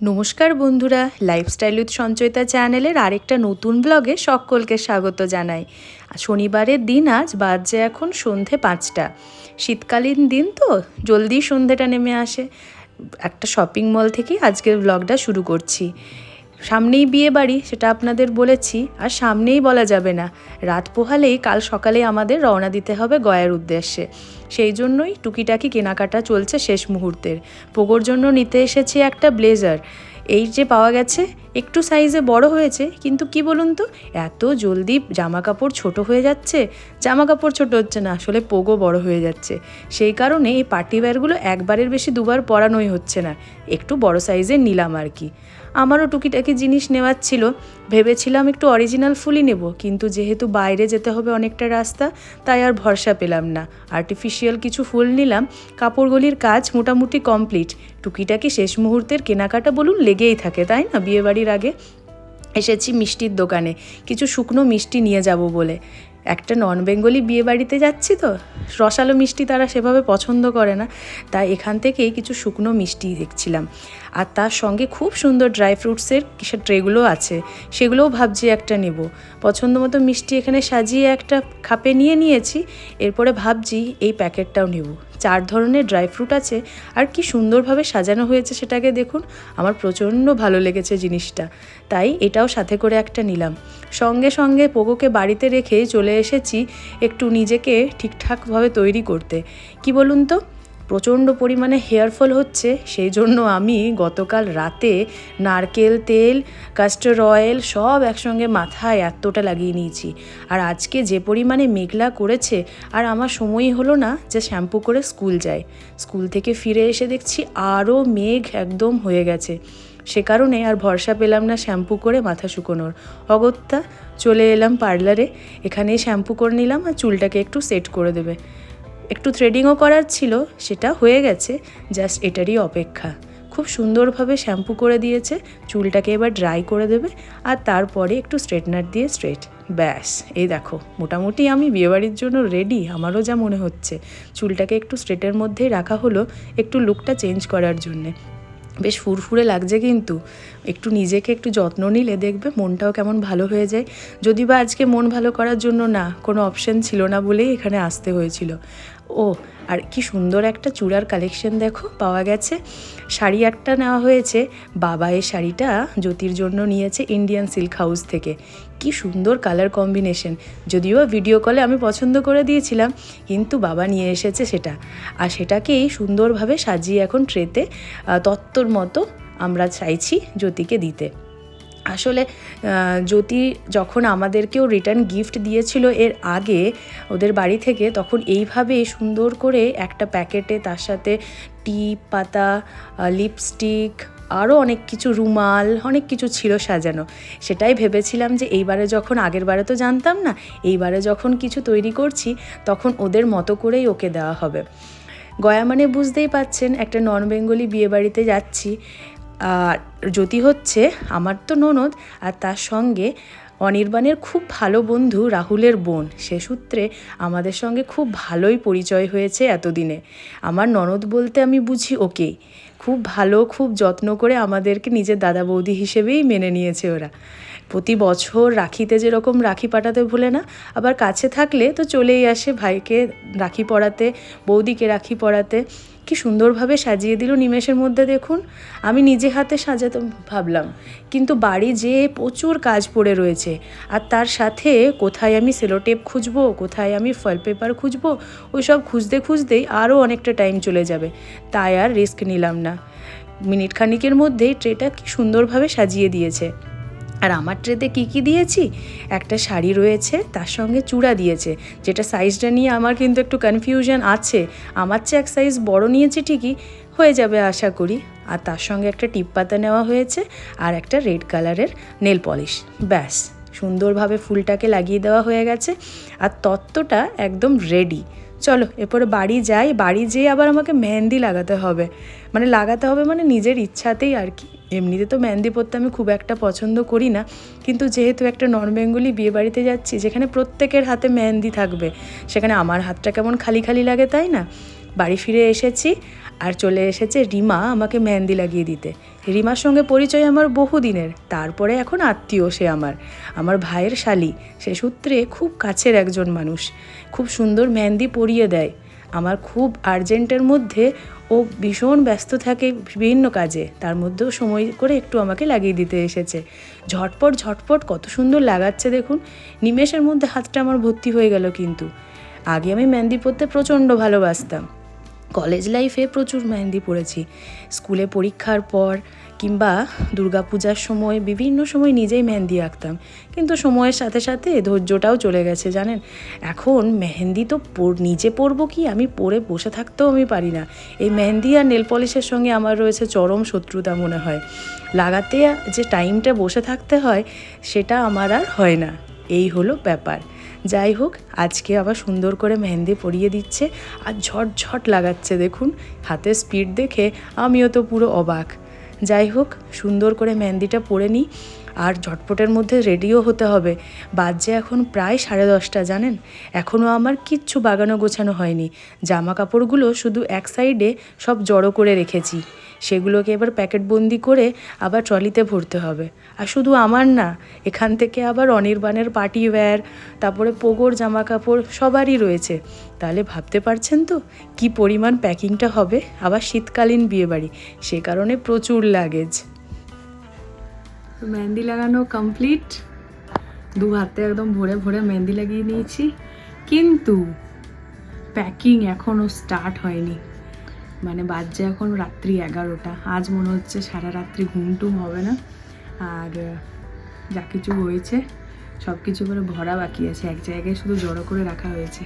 নমস্কার বন্ধুরা lifestyle with Sanchayita চ্যানেলের আরেকটা নতুন ব্লগে সকলকে স্বাগত জানাই। শনিবারের দিন আজ বাজে এখন সন্ধে পাঁচটা। শীতকালীন দিন তো জলদি সন্ধেটা নেমে আসে। একটা শপিং মল থেকেই আজকের ব্লগটা শুরু করছি। সামনেই বিয়ে বাড়ি, সেটা আপনাদের বলেছি, আর সামনেই বলা যাবে না। রাত পোহালেই কাল সকালে আমাদের রওনা দিতে হবে গয়ার উদ্দেশ্যে। সেই জন্যই টুকিটাকি কেনাকাটা চলছে শেষ মুহূর্তের। পোগোর জন্য নিতে এসেছি একটা ব্লেজার। এই যে পাওয়া গেছে, একটু সাইজে বড় হয়েছে, কিন্তু কি বলুন তো, এত জলদি জামা কাপড় ছোট হয়ে যাচ্ছে। জামা কাপড় ছোট হচ্ছে না, আসলে পোগো বড় হয়ে যাচ্ছে। সেই কারণে এই পার্টি ওয়্যারগুলো একবারের বেশি দুবার পরানোই হচ্ছে না। একটু বড় সাইজের নিলাম আর কি। আমারও টুকিটাকি জিনিস নেওয়ার ছিল। ভেবেছিলাম একটু অরিজিনাল ফুলই নেব, কিন্তু যেহেতু বাইরে যেতে হবে অনেকটা রাস্তা, তাই আর ভরসা পেলাম না। আর্টিফিশিয়াল কিছু ফুল নিলাম, কাপড়গুলির কাজ মোটামুটি কমপ্লিট টুকিটাকি শেষ মুহূর্তের কেনাকাটা বলুন লেগেই থাকে, তাই না? বিয়েবাড়ির আগে এসেছি মিষ্টির দোকানে, কিছু শুকনো মিষ্টি নিয়ে যাব বলে। একটা নন বেঙ্গলি বিয়ে বাড়িতে যাচ্ছি তো, রসালো মিষ্টি তারা সেভাবে পছন্দ করে না তাই এখান থেকে কিছু শুকনো মিষ্টি দেখছিলাম। আর তার সঙ্গে খুব সুন্দর ড্রাই ফ্রুটসের কিসের ট্রেগুলো আছে, সেগুলোও ভাবছি একটা নেব। পছন্দ মতো মিষ্টি এখানে সাজিয়ে একটা খাপে নিয়ে নিয়েছি, এরপরে ভাবছি এই প্যাকেটটাও নেব। চার ধরনের ড্রাই ফ্রুট আছে আর কি সুন্দরভাবে সাজানো হয়েছে সেটাকে দেখুন। আমার প্রচণ্ড ভালো লেগেছে জিনিসটা। তাই এটাও সাথে করে একটা নিলাম। সঙ্গে সঙ্গে পোকোকে বাড়িতে রেখে চলে এসেছি একটু নিজেকে ঠিকঠাকভাবে তৈরি করতে। কি বলুন তো? প্রচণ্ড পরিমাণে হেয়ারফল হচ্ছে, সেই জন্য আমি গতকাল রাতে নারকেল, তেল কাস্টার অয়েল সব একসঙ্গে মাথায় এতটা লাগিয়ে নিয়েছি। আর আজকে যে পরিমাণে মেঘলা করেছে, আর আমার সময়ই হলো না যে শ্যাম্পু করে স্কুল যায় স্কুল থেকে ফিরে এসে দেখছি আরও মেঘ একদম হয়ে গেছে। সে কারণে আর ভরসা পেলাম না শ্যাম্পু করে মাথা শুকোনোর। অগত্যা চলে এলাম পার্লারে, এখানেই শ্যাম্পু করে নিলাম আর চুলটাকে একটু সেট করে দেবে। একটু থ্রেডিংও করার ছিল, সেটা হয়ে গেছে জাস্ট এটারই অপেক্ষা। খুব সুন্দরভাবে শ্যাম্পু করে দিয়েছে, চুলটাকে এবার ড্রাই করে দেবে, আর তারপরে একটু স্ট্রেটনার দিয়ে স্ট্রেট ব্যাস, এই দেখো, মোটামুটি আমি বিয়েবাড়ির জন্য রেডি আমারও যা মনে হচ্ছে। চুলটাকে একটু স্ট্রেটের মধ্যেই রাখা হলো, একটু লুকটা চেঞ্জ করার জন্যে। বেশ ফুরফুরে লাগছে কিন্তু। একটু নিজেকে একটু যত্ন নিলে দেখবে মনটাও কেমন ভালো হয়ে যায়। যদি বা আজকে মন ভালো করার জন্য না, কোনো অপশন ছিল না বলেই এখানে আসতে হয়েছিল। ও আর কি সুন্দর একটা চূড়ার কালেকশন দেখো, পাওয়া গেছে। শাড়ি একটা নেওয়া হয়েছে। বাবা এই শাড়িটা জ্যোতির জন্য নিয়েছে ইন্ডিয়ান সিল্ক হাউস থেকে। কি সুন্দর কালার কম্বিনেশন যদিও ভিডিও কলে আমি পছন্দ করে দিয়েছিলাম, কিন্তু বাবা নিয়ে এসেছে সেটা। আর সেটাকেই সুন্দরভাবে সাজিয়ে এখন ট্রেতে তত্ত্বর মতো আমরা চাইছি জ্যোতিকে দিতে। আসলে জ্যোতি যখন আমাদেরকেও রিটার্ন গিফট দিয়েছিল এর আগে ওদের বাড়ি থেকে, তখন এইভাবে সুন্দর করে একটা প্যাকেটে তার সাথে টিপ, পাতা লিপস্টিক আরও অনেক কিছু রুমাল, অনেক কিছু ছিল সাজানো। সেটাই ভেবেছিলাম যে এইবারে যখন, আগের বারে তো জানতাম না, এইবারে যখন কিছু তৈরি করছি, তখন ওদের মতো করেই ওকে দেওয়া হবে। গয়া মানে বুঝতেই পাচ্ছেন একটা নন বেঙ্গলি বিয়েবাড়িতে যাচ্ছি আর জ্যোতি হচ্ছে আমার তো ননদ আর তার সঙ্গে অনির্বাণের খুব ভালো বন্ধু রাহুলের বোন। সে সূত্রে আমাদের সঙ্গে খুব ভালোই পরিচয় হয়েছে এতদিনে। আমার ননদ বলতে আমি বুঝি ওকেই। খুব ভালো, খুব যত্ন করে আমাদেরকে নিজের দাদা বৌদি হিসেবেই মেনে নিয়েছে ওরা। প্রতি বছর রাখিতে যেরকম রাখি পাঠাতে ভুলে না, আবার কাছে থাকলে তো চলেই আসে ভাইকে রাখি পড়াতে বৌদিকে রাখি পড়াতে কি সুন্দরভাবে সাজিয়ে দিল নিমেষের মধ্যে দেখুন। আমি নিজে হাতে সাজাতে ভাবলাম, কিন্তু বাড়ি যেয়ে প্রচুর কাজ পড়ে রয়েছে, আর তার সাথে কোথায় আমি সেলোটেপ খুঁজবো, কোথায় আমি ফয়েল পেপার খুঁজবো ওই সব খুঁজতে খুঁজতেই আরও অনেকটা টাইম চলে যাবে। তাই আর রিস্ক নিলাম না। মিনিট খানিকের মধ্যেই ট্রেটা কি সুন্দরভাবে সাজিয়ে দিয়েছে। আর আমার ট্রেতে কী কী দিয়েছি? একটা শাড়ি রয়েছে, তার সঙ্গে চূড়া দিয়েছে, যেটা সাইজটা নিয়ে আমার কিন্তু একটু কনফিউশন আছে। আমার চেয়ে এক সাইজ বড় নিয়েছি ঠিকই, হয়ে যাবে আশা করি। আর তার সঙ্গে একটা টিপ পাতা নেওয়া হয়েছে, আর একটা রেড কালারের নেল পলিশ ব্যাস, সুন্দরভাবে ফুলটাকে লাগিয়ে দেওয়া হয়ে গেছে। আর তত্ত্বটা একদম রেডি চলো, এরপরে বাড়ি যাই। বাড়ি যেয়ে আবার আমাকে মেহেন্দি লাগাতে হবে। মানে লাগাতে হবে মানে নিজের ইচ্ছাতেই আর কি। এমনিতে তো মেহেন্দি পরতে আমি খুব একটা পছন্দ করি না। কিন্তু যেহেতু একটা নন বেঙ্গলি বিয়ে বাড়িতে যাচ্ছি, যেখানে প্রত্যেকের হাতে মেহেন্দি থাকবে, সেখানে আমার হাতটা কেমন খালি খালি লাগে তাই না? বাড়ি ফিরে এসেছি আর চলে এসেছে রিমা আমাকে মেহেন্দি লাগিয়ে দিতে। রিমার সঙ্গে পরিচয় আমার বহুদিনের। তারপরে এখন আত্মীয় সে আমার। আমার ভাইয়ের শালি। সে সূত্রে খুব কাছের একজন মানুষ। খুব সুন্দর মেহেন্দি পরিয়ে দেয়। আমার খুব আর্জেন্টের মধ্যে ও ভীষণ ব্যস্ত থাকে বিভিন্ন কাজে। তার মধ্যেও সময় করে একটু আমাকে লাগিয়ে দিতে এসেছে। ঝটপট ঝটপট কত সুন্দর লাগাচ্ছে দেখুন। নিমেষের মধ্যে হাতটা আমার ভর্তি হয়ে গেল কিন্তু। আগে আমি মেহেন্দি পরতে প্রচণ্ড ভালোবাসতাম। কলেজ লাইফে প্রচুর মেহেন্দি পড়েছি। স্কুলে পরীক্ষার পর কিংবা দুর্গাপূজার সময় বিভিন্ন সময় নিজেই মেহেন্দি আঁকতাম। কিন্তু সময়ের সাথে সাথে ধৈর্যটাও চলে গেছে, জানেন? এখন মেহেন্দি তো নিজে পরবো কি? আমি পরে বসে থাকতেও আমি পারি না। এই মেহেন্দি আর নেল পলিশের সঙ্গে আমার রয়েছে চরম শত্রুতা মনে হয়। লাগাতে যে টাইমটা বসে থাকতে হয়, সেটা আমার আর হয় না। এই হলো ব্যাপার। যাই হোক, আজকে আবার সুন্দর করে মেহেন্দি পরিয়ে দিচ্ছে আর ঝটঝট ঝট লাগাচ্ছে, দেখুন, হাতের স্পিড দেখে আমিও তো পুরো অবাক। যাই হোক, সুন্দর করে মেহেন্দিটা পরে নিই। আর ঝটপটের মধ্যে রেডিও হতে হবে। বাজে এখন প্রায় সাড়ে দশটা, জানেন? এখনও আমার কিচ্ছু বাগানো গোছানো হয়নি। জামা কাপড়গুলো শুধু এক সাইডে সব জড়ো করে রেখেছি। সেগুলোকে এবার প্যাকেটবন্দি করে আবার ট্রলিতে ভরতে হবে। আর শুধু আমার না, এখান থেকে আবার অনির্বাণের পার্টি ওয়্যার, তারপরে পোগোর জামা কাপড় সবারই রয়েছে। তাহলে ভাবতে পারছেন তো, কি পরিমাণ প্যাকিংটা হবে? আবার শীতকালীন বিয়েবাড়ি, সে কারণে প্রচুর লাগেজ। মেহেন্দি লাগানো কমপ্লিট দু হাতে একদম ভরে ভরে মেহেন্দি লাগিয়ে নিয়েছি। কিন্তু প্যাকিং এখনও স্টার্ট হয়নি। মানে বাজছে এখন রাত্রি এগারোটা। আজ মনে হচ্ছে সারা রাত্রি ঘুম টুম হবে না। আর, যা কিছু হয়েছে সব কিছু করে ভরা বাকি আছে। এক জায়গায় শুধু জড়ো করে রাখা হয়েছে।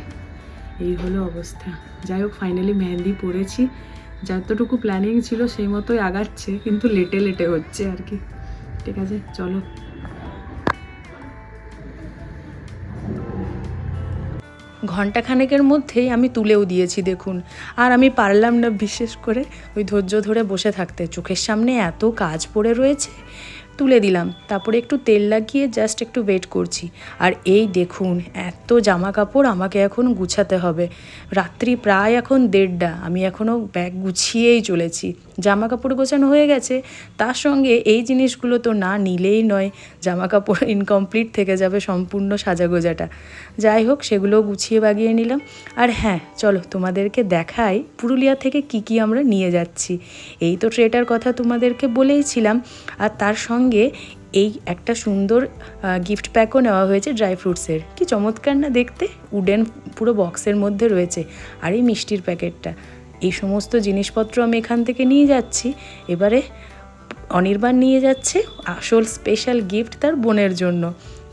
এই হলো অবস্থা। যাই হোক ফাইনালি মেহেন্দি পড়েছি যতটুকু প্ল্যানিং ছিল সেই মতোই আগাচ্ছে, কিন্তু লেটে লেটে হচ্ছে আর কি। ঠিক আছে, চলো। ঘন্টাখানেকের মধ্যেই আমি তুলেও দিয়েছি, দেখুন। আর আমি পারলাম না বিশেষ করে ওই ধৈর্য ধরে বসে থাকতে। চোখের সামনে এত কাজ পড়ে রয়েছে। তুলে দিলাম। তারপরে একটু তেল লাগিয়ে জাস্ট একটু ওয়েট করছি। আর এই দেখুন, এত জামা কাপড় আমাকে এখন গুছাতে হবে। রাত্রি প্রায় এখন দেড়টা, আমি এখনও ব্যাগ গুছিয়েই চলেছি। জামা কাপড় গোছানো হয়ে গেছে, তার সঙ্গে এই জিনিসগুলো তো না নিলেই নয় জামা কাপড় ইনকমপ্লিট থেকে যাবে সম্পূর্ণ সাজাগোজাটা। যাই হোক সেগুলো গুছিয়ে বাগিয়ে নিলাম। আর হ্যাঁ চলো তোমাদেরকে দেখাই পুরুলিয়া থেকে কি কি আমরা নিয়ে যাচ্ছি। এই তো ট্রেটার কথা তোমাদেরকে বলেইছিলাম। আর তার সঙ্গে এই একটা সুন্দর গিফট প্যাকও নেওয়া হয়েছে ড্রাই ফ্রুটসের কি চমৎকার না দেখতে? উডেন পুরো বক্সের মধ্যে রয়েছে। আর এই মিষ্টির প্যাকেটটা এই সমস্ত জিনিসপত্র আমি এখান থেকে নিয়ে যাচ্ছি। এবারে অনির্বাণ নিয়ে যাচ্ছে আসল স্পেশাল গিফট তার বোনের জন্য।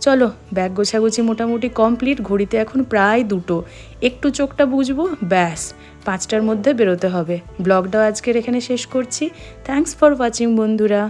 চলো ব্যাগ গোছাগুছি মোটামুটি কমপ্লিট ঘড়িতে এখন প্রায় দুটো। একটু চোখটা বুঝব, ব্যাস, পাঁচটার মধ্যে বেরোতে হবে। ব্লগটাও আজকের এখানে শেষ করছি। থ্যাঙ্কস ফর ওয়াচিং বন্ধুরা।